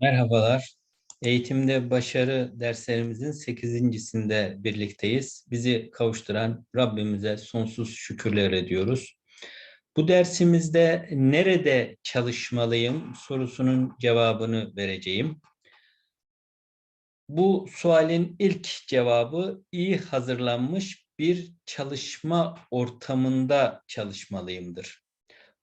Merhabalar. Eğitimde başarı derslerimizin sekizincisinde birlikteyiz. Bizi kavuşturan Rabbimize sonsuz şükürler ediyoruz. Bu dersimizde nerede çalışmalıyım sorusunun cevabını vereceğim. Bu sualin ilk cevabı iyi hazırlanmış bir çalışma ortamında çalışmalıyımdır.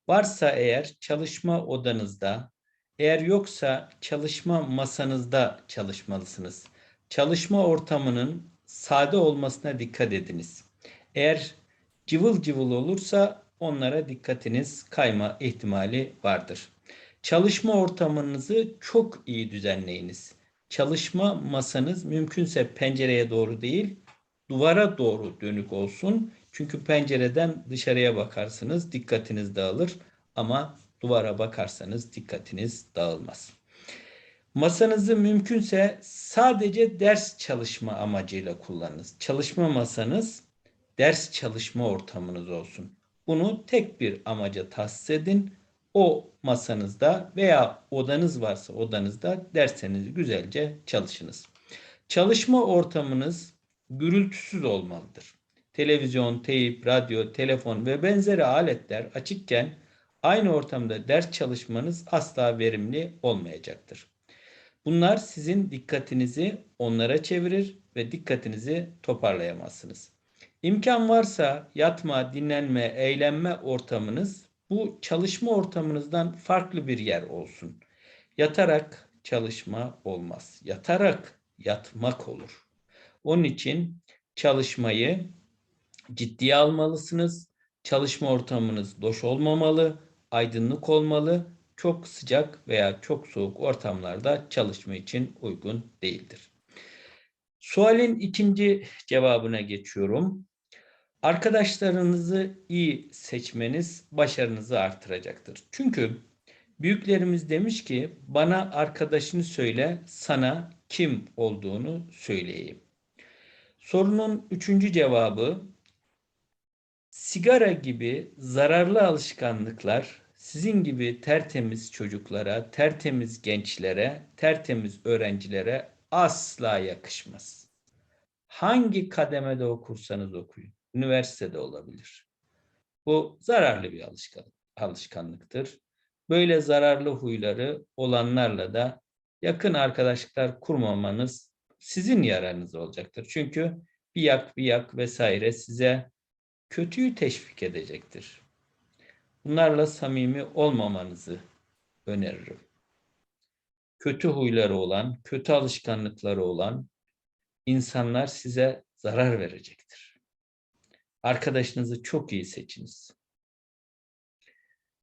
Varsa eğer çalışma odanızda, eğer yoksa çalışma masanızda çalışmalısınız. Çalışma ortamının sade olmasına dikkat ediniz. Eğer cıvıl cıvıl olursa onlara dikkatiniz kayma ihtimali vardır. Çalışma ortamınızı çok iyi düzenleyiniz. Çalışma masanız mümkünse pencereye doğru değil, duvara doğru dönük olsun. Çünkü pencereden dışarıya bakarsınız, dikkatiniz dağılır ama duvara bakarsanız dikkatiniz dağılmaz. Masanızı mümkünse sadece ders çalışma amacıyla kullanınız. Çalışma masanız ders çalışma ortamınız olsun. Bunu tek bir amaca tahsis edin. O masanızda veya odanız varsa odanızda dersenizi güzelce çalışınız. Çalışma ortamınız gürültüsüz olmalıdır. Televizyon, teyip, radyo, telefon ve benzeri aletler açıkken aynı ortamda ders çalışmanız asla verimli olmayacaktır. Bunlar sizin dikkatinizi onlara çevirir ve dikkatinizi toparlayamazsınız. İmkan varsa yatma, dinlenme, eğlenme ortamınız bu çalışma ortamınızdan farklı bir yer olsun. Yatarak çalışma olmaz. Yatarak yatmak olur. Onun için çalışmayı ciddiye almalısınız. Çalışma ortamınız loş olmamalı aydınlık olmalı, çok sıcak veya çok soğuk ortamlarda çalışma için uygun değildir. Sualin ikinci cevabına geçiyorum. Arkadaşlarınızı iyi seçmeniz başarınızı artıracaktır. Çünkü büyüklerimiz demiş ki bana arkadaşını söyle sana kim olduğunu söyleyeyim. Sorunun üçüncü cevabı sigara gibi zararlı alışkanlıklar sizin gibi tertemiz çocuklara, tertemiz gençlere, tertemiz öğrencilere asla yakışmaz. Hangi kademede okursanız okuyun. Üniversitede olabilir. Bu zararlı bir alışkan, alışkanlıktır. Böyle zararlı huyları olanlarla da yakın arkadaşlıklar kurmamanız sizin yararınız olacaktır. Çünkü bir yak bir yak vesaire size kötüyü teşvik edecektir. Bunlarla samimi olmamanızı öneririm. Kötü huyları olan, kötü alışkanlıkları olan insanlar size zarar verecektir. Arkadaşınızı çok iyi seçiniz.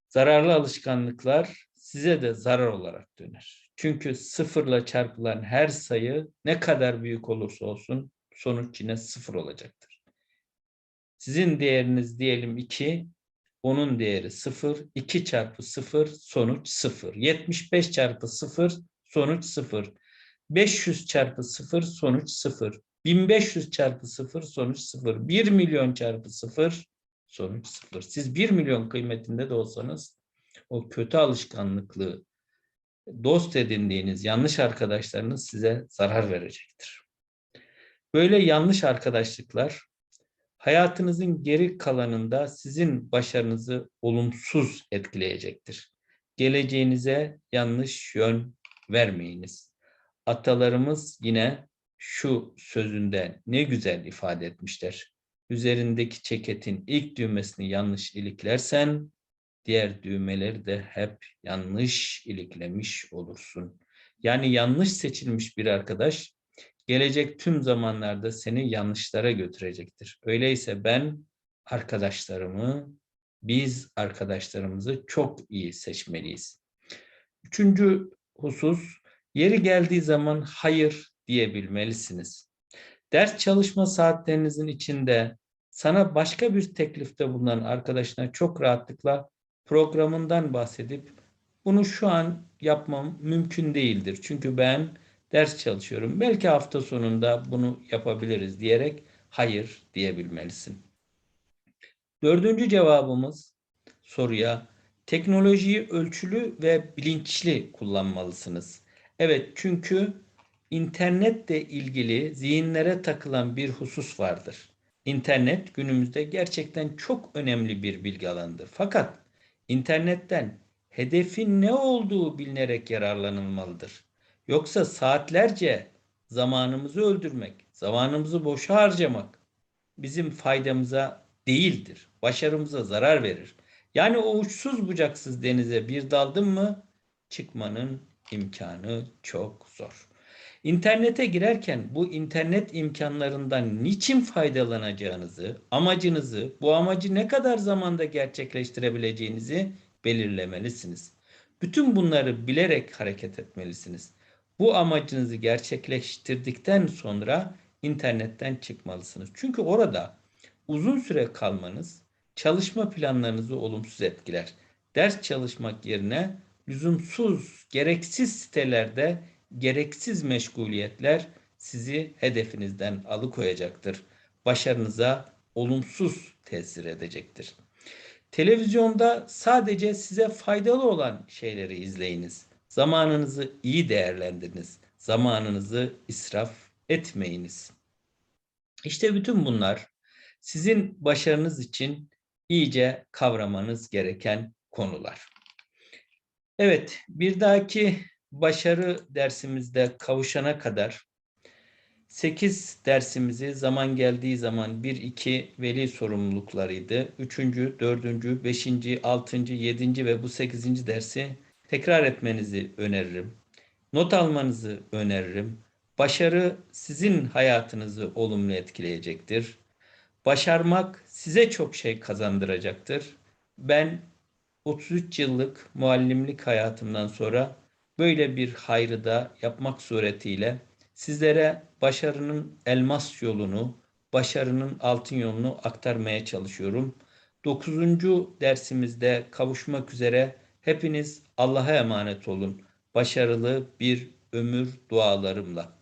Zararlı alışkanlıklar size de zarar olarak döner. Çünkü sıfırla çarpılan her sayı ne kadar büyük olursa olsun sonuç yine sıfır olacaktır. Sizin değeriniz diyelim 2, onun değeri 0. 2 çarpı 0 sonuç 0. 75 çarpı 0 sonuç 0. 500 çarpı 0 sonuç 0. 1500 çarpı 0 sonuç 0. 1 milyon çarpı 0 sonuç 0. Siz 1 milyon kıymetinde de olsanız o kötü alışkanlıklı dost edindiğiniz yanlış arkadaşlarınız size zarar verecektir. Böyle yanlış arkadaşlıklar hayatınızın geri kalanında sizin başarınızı olumsuz etkileyecektir. Geleceğinize yanlış yön vermeyiniz. Atalarımız yine şu sözünde ne güzel ifade etmişler. Üzerindeki ceketin ilk düğmesini yanlış iliklersen diğer düğmeleri de hep yanlış iliklemiş olursun. Yani yanlış seçilmiş bir arkadaş gelecek tüm zamanlarda seni yanlışlara götürecektir. Öyleyse ben arkadaşlarımı, biz arkadaşlarımızı çok iyi seçmeliyiz. Üçüncü husus, yeri geldiği zaman hayır diyebilmelisiniz. Ders çalışma saatlerinizin içinde sana başka bir teklifte bulunan arkadaşına çok rahatlıkla programından bahsedip bunu şu an yapmam mümkün değildir. Çünkü ben ders çalışıyorum. Belki hafta sonunda bunu yapabiliriz diyerek hayır diyebilmelisin. Dördüncü cevabımız soruya teknolojiyi ölçülü ve bilinçli kullanmalısınız. Evet çünkü internetle ilgili zihinlere takılan bir husus vardır. İnternet günümüzde gerçekten çok önemli bir bilgi alanıdır. Fakat internetten hedefin ne olduğu bilinerek yararlanılmalıdır. Yoksa saatlerce zamanımızı öldürmek, zamanımızı boşa harcamak bizim faydamıza değildir. Başarımıza zarar verir. Yani o uçsuz bucaksız denize bir daldın mı çıkmanın imkanı çok zor. İnternete girerken bu internet imkanlarından niçin faydalanacağınızı, amacınızı, bu amacı ne kadar zamanda gerçekleştirebileceğinizi belirlemelisiniz. Bütün bunları bilerek hareket etmelisiniz. Bu amacınızı gerçekleştirdikten sonra internetten çıkmalısınız. Çünkü orada uzun süre kalmanız çalışma planlarınızı olumsuz etkiler. Ders çalışmak yerine lüzumsuz, gereksiz sitelerde gereksiz meşguliyetler sizi hedefinizden alıkoyacaktır. Başarınıza olumsuz tesir edecektir. Televizyonda sadece size faydalı olan şeyleri izleyiniz. Zamanınızı iyi değerlendiriniz. Zamanınızı israf etmeyiniz. İşte bütün bunlar sizin başarınız için iyice kavramanız gereken konular. Evet, bir dahaki başarı dersimizde kavuşana kadar 8 dersimizi zaman geldiği zaman 1-2 veli sorumluluklarıydı. 3. 4. 5. 6. 7. ve bu 8. dersi tekrar etmenizi öneririm. Not almanızı öneririm. Başarı sizin hayatınızı olumlu etkileyecektir. Başarmak size çok şey kazandıracaktır. Ben 33 yıllık muallimlik hayatımdan sonra böyle bir hayrı da yapmak suretiyle sizlere başarının elmas yolunu, başarının altın yolunu aktarmaya çalışıyorum. 9. dersimizde kavuşmak üzere hepiniz Allah'a emanet olun. Başarılı bir ömür dualarımla.